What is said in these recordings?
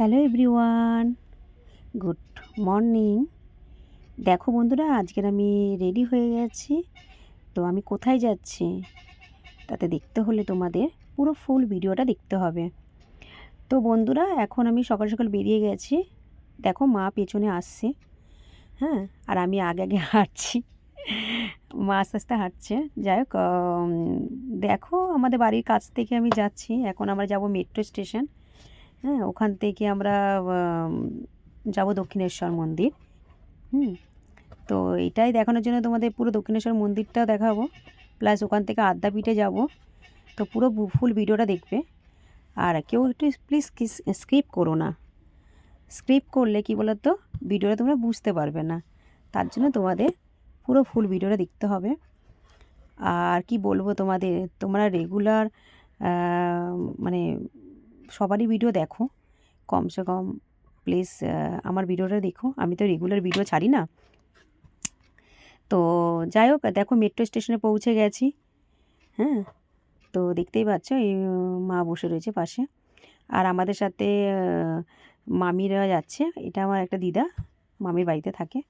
Hello everyone, good morning. দেখো বন্ধুরা, আজকের আমি রেডি হয়ে গেছি। তো আমি কোথায় যাচ্ছি, তাতে দেখতে হলে তোমাদের পুরো ফুল ভিডিওটা দেখতে হবে। তো বন্ধুরা, এখন আমি সকাল সকাল বেরিয়ে গেছি। দেখো মা পেছনে আসছে হ্যাঁ আর আমি আগে আগে হাঁটছি। মা আস্তে আস্তে হাঁটছে। যাই হোক দেখো আমাদের বাড়ির কাছ থেকে আমি যাচ্ছি। এখন আমরা যাব মেট্রো স্টেশন। হ্যাঁ ওখান থেকে আমরা যাব দক্ষিণেশ্বর মন্দির। হুম, তো এটাই দেখানোর জন্য তোমাদের পুরো দক্ষিণেশ্বর মন্দিরটাও দেখাবো। প্লাস ওখান থেকে আদ্যাপীঠে যাব। তো পুরো ফুল ভিডিওটা দেখবে। আর কেউ একটু প্লিজ স্কিপ করো না। স্কিপ করলে কি তো ভিডিওটা তোমরা বুঝতে পারবে না। তার জন্য তোমাদের পুরো ফুল ভিডিওটা দেখতে হবে। আর কি বলব তোমাদের? তোমরা রেগুলার মানে সবারই ভিডিও দেখো। কমসে কম প্লিজ আমার ভিডিওটা দেখো। আমি তো রেগুলার ভিডিও ছাড়ি না। তো যাই হোক, দেখো মেট্রো স্টেশনে পৌঁছে গেছি। হ্যাঁ তো দেখতেই পাচ্ছ এই মা বসে রয়েছে পাশে। আর আমাদের সাথে মামিরা যাচ্ছে। এটা আমার একটা দিদা, মামির বাড়িতে থাকে।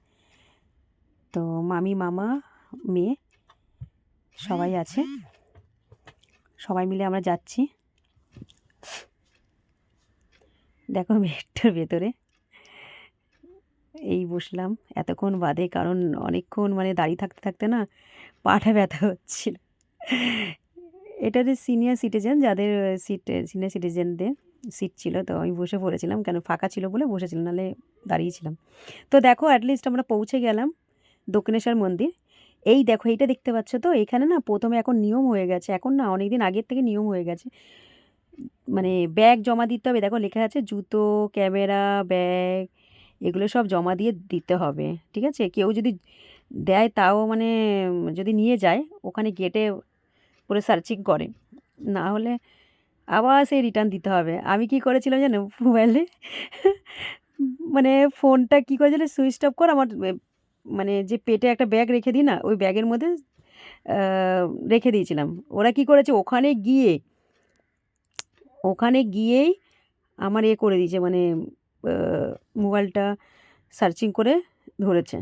তো মামি, মামা, মেয়ে সবাই আছে। সবাই মিলে আমরা যাচ্ছি। দেখো মেট্রোর ভেতরে। এই বসলাম এতক্ষণ বাদে, কারণ অনেকক্ষণ মানে দাঁড়িয়ে থাকতে থাকতে না পাটা ব্যথা হচ্ছিল। এটা যে সিনিয়র সিটিজেন যাদের সিট সিনিয়র সিটিজেনদের সিট ছিল, তো আমি বসে পড়েছিলাম, কেন ফাঁকা ছিল বলে বসেছিলাম, নাহলে দাঁড়িয়েছিলাম। তো দেখো অ্যাটলিস্ট আমরা পৌঁছে গেলাম দক্ষিণেশ্বর মন্দির। এই দেখো, এইটা দেখতে পাচ্ছ তো, এখানে না প্রথমে এখন নিয়ম হয়ে গেছে। এখন না অনেক দিন আগের থেকে নিয়ম হয়ে গেছে। মানে ব্যাগ জমা দিতে হবে। দেখো লেখা আছে, জুতো, ক্যামেরা, ব্যাগ, এগুলো সব জমা দিয়ে দিতে হবে। ঠিক আছে? কেউ যদি দেয় তাও মানে যদি নিয়ে যায়, ওখানে গেটে পুরো সার্চিং করে। না হলে আবার সেই রিটার্ন দিতে হবে। আমি কি করেছিলাম জানো? মোবাইলে মানে ফোনটা কী করেছিল? সুইচ অফ কর আমার মানে যে পেটে একটা ব্যাগ রেখে দিই না, ওই ব্যাগের মধ্যে রেখে দিয়েছিলাম। ওরা কি করেছে? ওখানে গিয়ে ওখানে গিয়েই আমার এ করে দিয়েছে মানে মোবাইলটা সার্চিং করে ধরেছে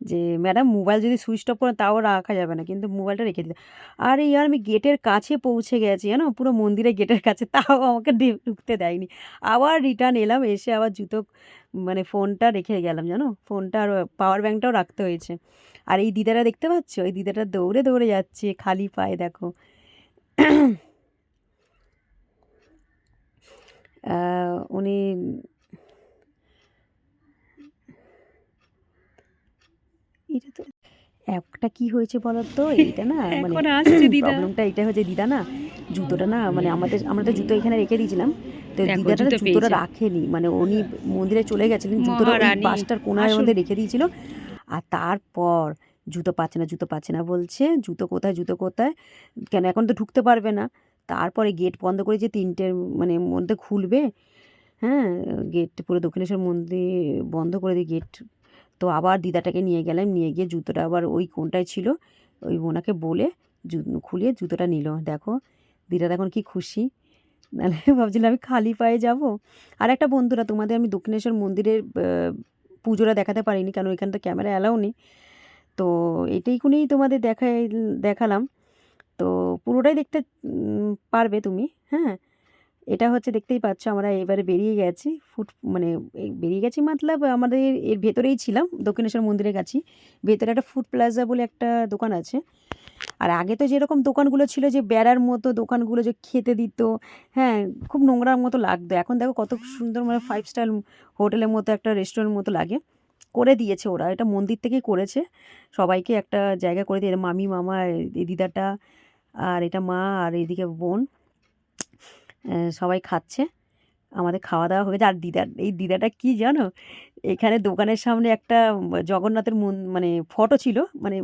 যে, ম্যাডাম, মোবাইল যদি সুইচ অফ করেন তাও রাখা যাবে না, কিন্তু মোবাইলটা রেখে দিতে। আর ইয়ার, আমি গেটের কাছে পৌঁছে গেছি, জানো? পুরো মন্দিরের গেটের কাছে, তাও আমাকে ঢুকতে দেয়নি। আবার রিটার্ন এলাম, এসে আবার জুতো মানে ফোনটা রেখে গেলাম, জানো? ফোনটা আর পাওয়ার ব্যাঙ্কটাও রাখতে হয়েছে। আর এই দিদারা দেখতে পাচ্ছ? এই দিদাটা দৌড়ে দৌড়ে যাচ্ছে, খালি পায়ে, দেখো। উনি এটা তো একটা কি হয়েছে বলো তো এইটা না মানে। প্রবলেমটা এটা হয়েছে দিদা না জুতোটা না মানে আমাদের আমরা তো জুতো এখানে রেখে দিয়েছিলাম তো দিদাটা জুতোটা রাখেনি মানে উনি মন্দিরে চলে গেছিলেন জুতোটা বাসটার কোনার মধ্যে রেখে দিয়েছিল। আর তারপর জুতো পাচ্ছে না জুতো পাচ্ছে না বলছে জুতো কোথায় জুতো কোথায়? কেন এখন তো ঢুকতে পারবে না। তারপরে গেট বন্ধ করে যে তিনটের মানে মধ্যে খুলবে হ্যাঁ গেট পুরো দক্ষিণেশ্বর মন্দির বন্ধ করে দিয়ে গেট, তো আবার দিদাটাকে নিয়ে গেলাম, নিয়ে গিয়ে জুতোটা আবার ওই কোনটায় ছিল, ওই ওনাকে বলে খুলিয়ে জুতোটা নিল। দেখো দিদাটা এখন কি খুশি। নাহলে ভাবছিলাম আমি খালি পায়ে যাব। আর একটা বন্ধুরা, তোমাদের আমি দক্ষিণেশ্বর মন্দিরের পুজোটা দেখাতে পারিনি, কারণ ওইখানটা ক্যামেরা অ্যালাউ নেই। তো এটাই কোনেই তোমাদের দেখাই, দেখালাম। তো পুরোটাই দেখতে পারবে তুমি হ্যাঁ? এটা হচ্ছে দেখতেই পাচ্ছ আমরা এবারে বেরিয়ে গেছি, ফুট মানে বেরিয়ে গেছি মতলব আমাদের এর ভেতরেই ছিলাম, দক্ষিণেশ্বর মন্দিরের কাছে ভেতরে একটা ফুড প্লাজা বলে একটা দোকান আছে। আর আগে তো যেরকম দোকানগুলো ছিল যে বেড়ার মতো দোকানগুলো যে খেতে দিত হ্যাঁ খুব নোংরার মতো লাগতো। এখন দেখো কত সুন্দর মানে ফাইভ স্টার হোটেলের মতো একটা রেস্টুরেন্ট মতো লাগে। করে দিয়েছে ওরা, এটা মন্দির থেকেই করেছে। সবাইকে একটা জায়গা করে দিয়ে মামি, মামা দিদাটা আর এটা মা আর এদিকে বোন সবাই খাচ্ছে। আমাদের খাওয়া দাওয়া হয়েছে আর দিদার, এই দিদাটা কি জানো? এখানে দোকানের সামনে একটা জগন্নাথের মন মানে ফটো ছিল মানে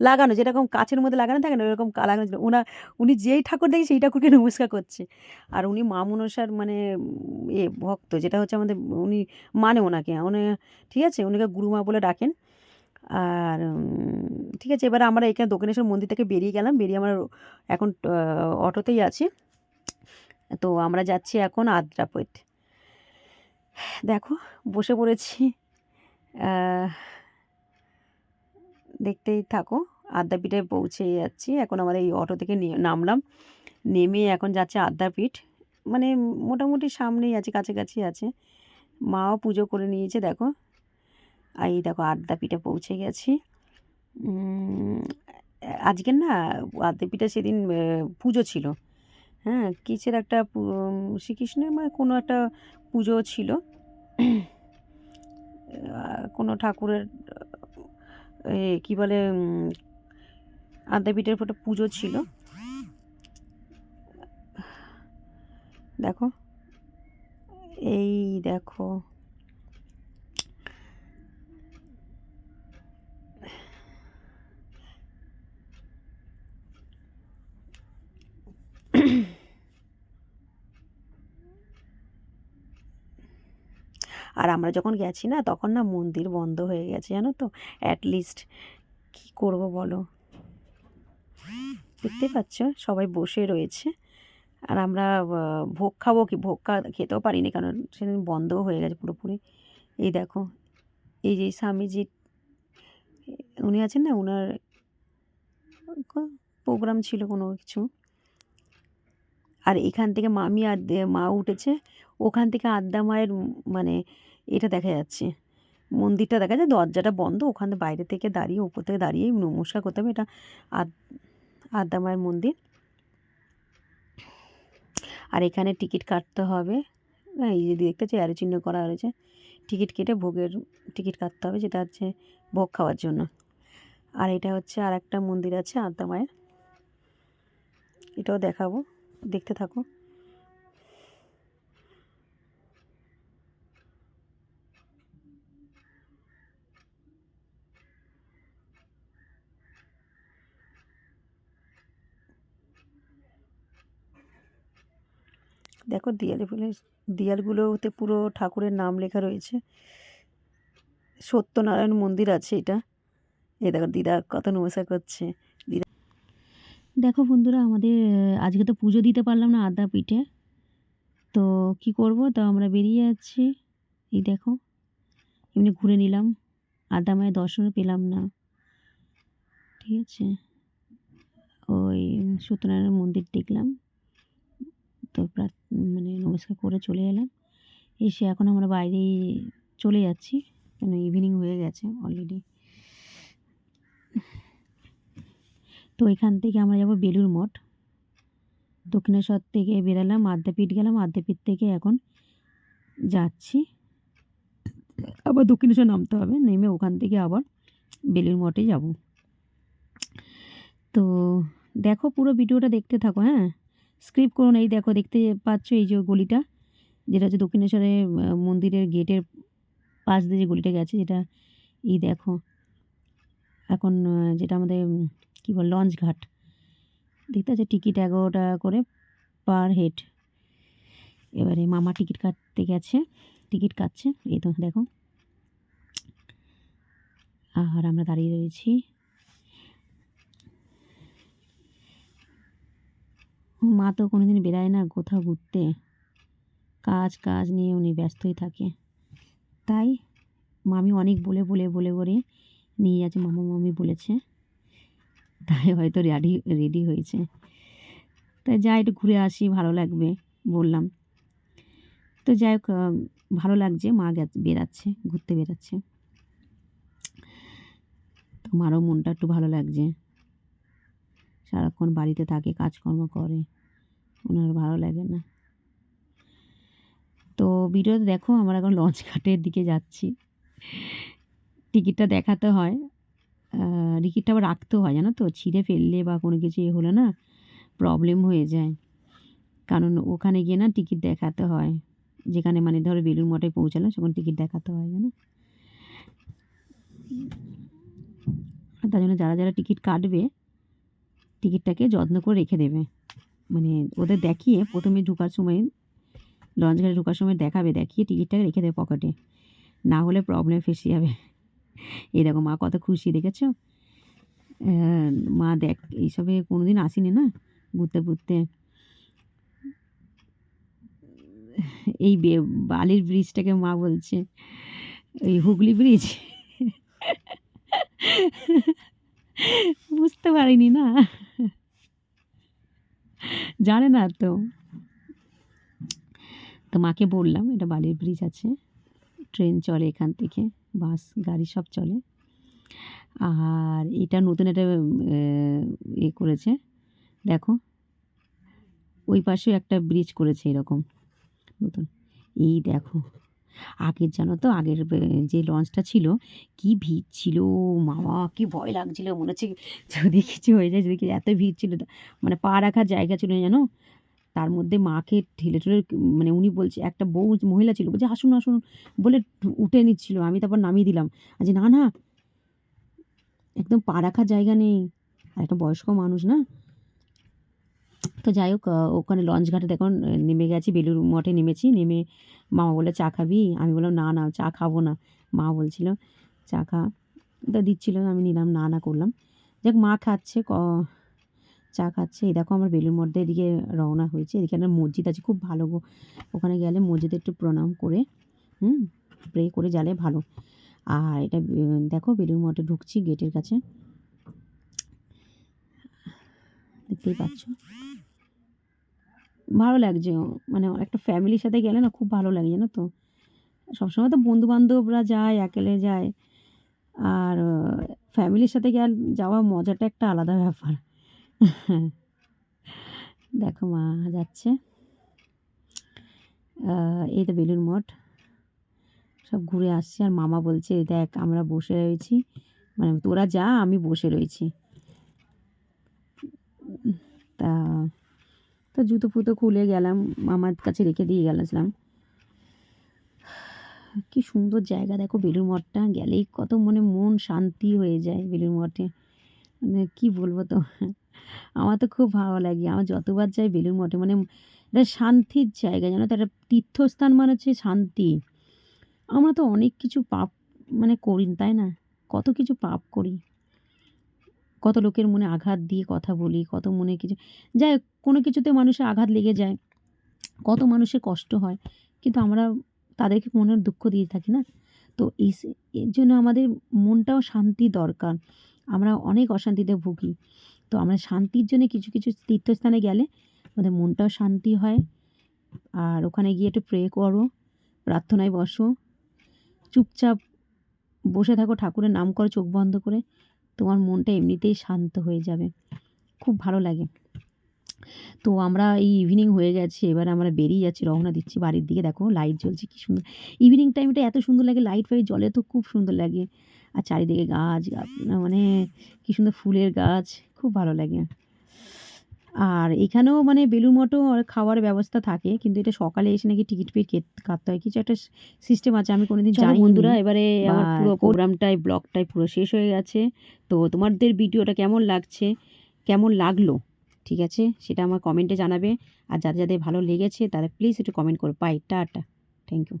লাগানো, যেরকম কাছের মধ্যে লাগানো থাকে না, ওরকম লাগানো ছিল। ওনা, উনি যেই ঠাকুর দেখে সেই ঠাকুরকে নমস্কার করছে। আর উনি মা মনসার মানে এ, ভক্ত, যেটা হচ্ছে আমাদের, উনি মানে ওনাকে। উনি, ঠিক আছে? উনিকে গুরুমা বলে ডাকেন। আর ঠিক আছে, এবার আমরা এখানে দক্ষিণেশ্বর মন্দির থেকে বেরিয়ে গেলাম, বেরিয়ে আমরা এখন অটোতেই আছি। তো আমরা যাচ্ছি এখন আদ্রাপৈট দেখো, বসে পড়েছি। দেখতেই থাকো, আদ্যাপীঠে পৌঁছে যাচ্ছি। এখন আমাদের এই অটো থেকে নামলাম। নেমে এখন যাচ্ছে আদ্যাপীঠ। মানে মোটামুটি সামনেই আছে, কাছাকাছি আছে। মাও পুজো করে নিয়েছে, দেখো। আর এই দেখো আদ্যাপীঠে পৌঁছে গেছি। আজকের না আদ্যাপীঠে সেদিন পুজো ছিল। হ্যাঁ কিসের একটা শ্রীকৃষ্ণের মানে কোনো একটা পুজো ছিল। কোনো ঠাকুরের কি বলে আদ্যাপীঠের একটা পুজো ছিল। দেখো, এই দেখো আর আমরা যখন গেছি না, তখন না মন্দির বন্ধ হয়ে গেছে, জানো তো? অ্যাটলিস্ট কি করব বলো? দেখতে পাচ্ছ? সবাই বসে রয়েছে। আর আমরা ভোগ খাব কি? ভোগ খেতেও পারিনি, কারণ সেদিন বন্ধও হয়ে গেছে পুরোপুরি। এই দেখো, এই যে স্বামীজি, উনি আছেন না? ওনার প্রোগ্রাম ছিল কোনো কিছু। আর এখান থেকে মামি আর মা উঠেছে। ওখান থেকে আদ্যা মায়ের মানে এটা দেখা যাচ্ছে। মন্দিরটা দেখা যায় দরজাটা বন্ধ, ওখানে বাইরে থেকে দাঁড়িয়ে, উপর থেকে দাঁড়িয়ে নমস্কার করতে হবে। এটা আদ্যা মায়ের মন্দির। আর এখানে টিকিট কাটতে হবে। হ্যাঁ এই যে দেখতে চেয়ারে চিহ্ন করা রয়েছে। টিকিট কেটে ভোগের টিকিট কাটতে হবে, যেটা হচ্ছে ভোগ খাওয়ার জন্য। আর এটা হচ্ছে আর একটা মন্দির আছে আদ্যা মায়ের। এটাও দেখাবো, দেখতে থাকো। দেখো দেয়ালে ফুলে দেয়ালগুলোতে পুরো ঠাকুরের নাম লেখা রয়েছে। সত্যনারায়ণ মন্দির আছে এটা। এ দেখো দিদা কত নমস্কার করছে। দিদা দেখো বন্ধুরা, আমাদের, আজকে তো পুজো দিতে পারলাম না আদ্যা পিঠে। তো কি করব? তো আমরা বেরিয়ে যাচ্ছি। এই দেখো, এমনি ঘুরে নিলাম। আদ্যা মায়ের দর্শনও পেলাম না। ঠিক আছে? ওই সত্যনারায়ণ মন্দির দেখলাম। তো মানে নমস্কার করে চলে এলাম। এসে এখন আমরা বাইরে চলে যাচ্ছি, কেন ইভিনিং হয়ে গেছে অলরেডি তো এখান থেকে আমরা যাব বেলুর মঠ। দক্ষিণেশ্বর থেকে বেরালাম, আদ্যাপীঠ গেলাম, আদ্যাপীঠ থেকে এখন যাচ্ছি। আবার দক্ষিণেশ্বর নামতে হবে, নেমে ওখান থেকে আবার বেলুর মঠে যাব। তো দেখো পুরো ভিডিওটা দেখতে থাকো হ্যাঁ? স্ক্রিপ করুন, এই দেখো দেখতে পাচ্ছ এই যে গলিটা, যেটা হচ্ছে দক্ষিণেশ্বরের মন্দিরের গেটের পাশ দিয়ে যে গলিটা গেছে, যেটা এই দেখো। এখন যেটা আমাদের কী বল, লঞ্চ ঘাট। দেখতে আছে টিকিট এগারো টাকা করে পার হেড। এবারে মামা টিকিট কাটতে গেছে, টিকিট কাটছে, এই তো দেখো। আর আমরা দাঁড়িয়ে রয়েছি। মা তো কোনোদিন বেরায় না কোথাও ঘুরতে। কাজ কাজ নিয়ে উনি ব্যস্তই থাকে। তাই মামি অনেক বলে বলে বলে বলে নিয়ে যাচ্ছে। মামা, মামি বলেছে। তাই হয়তো রেডি রেডি হয়েছে। তাই যাই একটু ঘুরে আসি, ভালো লাগবে বললাম। তো যাই হোক ভালো লাগছে। মা বেরাচ্ছে ঘুরতে বেরাচ্ছে তো মারও মনটা একটু ভালো লাগছে। সারাক্ষণ বাড়িতে থাকে, কাজকর্ম করে। ওনার ভালো লাগে না। তো ভিডিওতে দেখো, আমরা এখন লঞ্চ ঘাটের দিকে যাচ্ছি। টিকিটটা দেখাতে হয়। টিকিটটা আবার রাখতেও হয়, জানো তো? ছিঁড়ে ফেললে বা কোনো কিছু এ হলে না প্রবলেম হয়ে যায়। কারণ ওখানে গিয়ে না টিকিট দেখাতে হয়। যেখানে মানে ধরো বেলুর মঠে পৌঁছালাম সেখানে টিকিট দেখাতে হয়, জানো? তার জন্য যারা যারা টিকিট কাটবে টিকিটটাকে যত্ন করে রেখে দেবে। মানে ওদের দেখিয়ে প্রথমে ঢুকার সময়, লঞ্চ ঘাটে ঢোকার সময় দেখাবে, দেখিয়ে টিকিটটাকে রেখে দেবে পকেটে। না হলে প্রবলেম ফেসে যাবে এই দেখো মা কত খুশি, দেখেছ? মা দেখ, এইসবে কোনোদিন আসেনি না ঘুরতে ঘুরতে এই বালির ব্রিজটাকে মা বলছে, এই হুগলি ব্রিজ বুঝতে পারিনি না। জানে না তো। তো মাকে বললাম, এটা বালির ব্রিজ আছে। ট্রেন চলে এখান থেকে বাস গাড়ি সব চলে। আর এটা নতুন একটা এ করেছে। দেখো, ওই পাশে একটা ব্রিজ করেছে এরকম। নতুন। এই দেখো। আগের জানো তো, আগের যে লঞ্চটা ছিল, কি ভিড় ছিল, মামা কি ভয় লাগছিল, মনে হচ্ছে যদি কিছু হয়ে যায়, যদি এত ভিড় ছিল মানে পা রাখার জায়গা ছিল জানো? তার মধ্যে মাকে ঠেলে ঠেলে মানে উনি বলছে, একটা বউ মহিলা ছিল, বলছে, আসুন আসুন, বলে উঠে নিচ্ছিল, আমি তারপর নামিয়ে দিলাম। আজ না না, একদম পা রাখার জায়গা নেই। আর একটা বয়স্ক মানুষ, না? তো যাই হোক ওখানে লঞ্চ ঘাটে দেখুন নেমে গেছি বেলুর মঠে নেমেছি, নেমে মামা বলে চা খাবি? আমি বললাম, না না, চা খাব না। মা বলছিল, চা খা। তো দিচ্ছিল, আমি নিলাম, না না করলাম। যাক, মা খাচ্ছে, ক- চা খাচ্ছে। এই দেখো, আমার বেলুর মধ্যে এদিকে রওনা হয়েছে। এদিকে একটা মসজিদ আছে, খুব ভালো গো। ওখানে গেলে মসজিদে একটু প্রণাম করে, হুম প্রে করে গেলে ভালো। আর এটা দেখো বেলুর মঠে ঢুকছি গেটের কাছে। দেখতেই পাচ্ছ। ভালো লাগছে। মানে একটা ফ্যামিলির সাথে গেলে না খুব ভালো লাগে, জানো তো? সবসময় তো বন্ধু বান্ধবরা যায়, একেলে যায়। আর ফ্যামিলির সাথে গেল, যাওয়া মজাটা একটা আলাদা ব্যাপার। দেখো মা যাচ্ছে। এই তো বেলুর মঠ। সব ঘুরে আসছে আর মামা বলছে, দেখ, আমরা বসে রয়েছি। মানে তোরা যা, আমি বসে রয়েছি। তা তো জুতো ফুতো খুলে গেলাম, মামার কাছে রেখে দিয়ে গেলাম। কি সুন্দর জায়গা, দেখো বেলুর মঠটা, গেলেই কত মনে মন শান্তি হয়ে যায় বেলুর মঠে। মানে কি বলব তো? আমার তো খুব ভালো লাগে, আমার যতবার যাই বেলুর মঠে মানে এটা শান্তির জায়গা, জানো তো, একটা তীর্থস্থান মানে হচ্ছে শান্তি। আমরা তো অনেক কিছু পাপ মানে করি, তাই না? কত কিছু পাপ করি। কত লোকের মনে আঘাত দিয়ে কথা বলি, কত মনে কিছু, যাই কোনো কিছুতে মানুষের আঘাত লেগে যায়, কত মানুষের কষ্ট হয়, কিন্তু আমরা তাদেরকে মনের দুঃখ দিয়ে থাকি না। তো এই এর জন্য আমাদের মনটাও শান্তি দরকার, আমরা অনেক অশান্তিতে ভুগি। তো আমরা শান্তির জন্য কিছু কিছু তীর্থস্থানে গেলে আমাদের মনটাও শান্তি হয়। আর ওখানে গিয়ে একটু প্রে করো, প্রার্থনায় বসো, চুপচাপ বসে থাকো, ঠাকুরের নাম করো, চোখ বন্ধ করে। তোমার মনটা এমনিতেই শান্ত হয়ে যাবে। খুব ভালো লাগে। তো আমরা এই ইভিনিং হয়ে গেছে, এবার আমরা বেরিয়ে যাচ্ছি, রওনা দিচ্ছি বাড়ির দিকে। দেখো লাইট জ্বলছে, কি সুন্দর। ইভিনিং টাইমটা এত সুন্দর লাগে লাইট ফাইট জলে তো খুব সুন্দর লাগে। আর চারিদিকে গাছ মানে কি সুন্দর ফুলের গাছ, খুব ভালো লাগে। আর এখানেও মানে বেলুর মঠও খাওয়ার ব্যবস্থা থাকে কিন্তু এটা সকালে এসে নাকি টিকিট ফিট কাটতে হয়। কিছু একটা সিস্টেম আছে আমি কোনোদিন জানি বন্ধুরা, এবারে আমার পুরো প্রোগ্রামটাই ব্লগটাই পুরো শেষ হয়ে গেছে। তো তোমাদের ভিডিওটা কেমন লাগছে কেমন লাগল ঠিক আছে? সেটা আমার কমেন্টে জানাবে। আর যাদের যাদের ভালো লেগেছে তারা প্লিজ একটু কমেন্ট করো। By tata. Thank you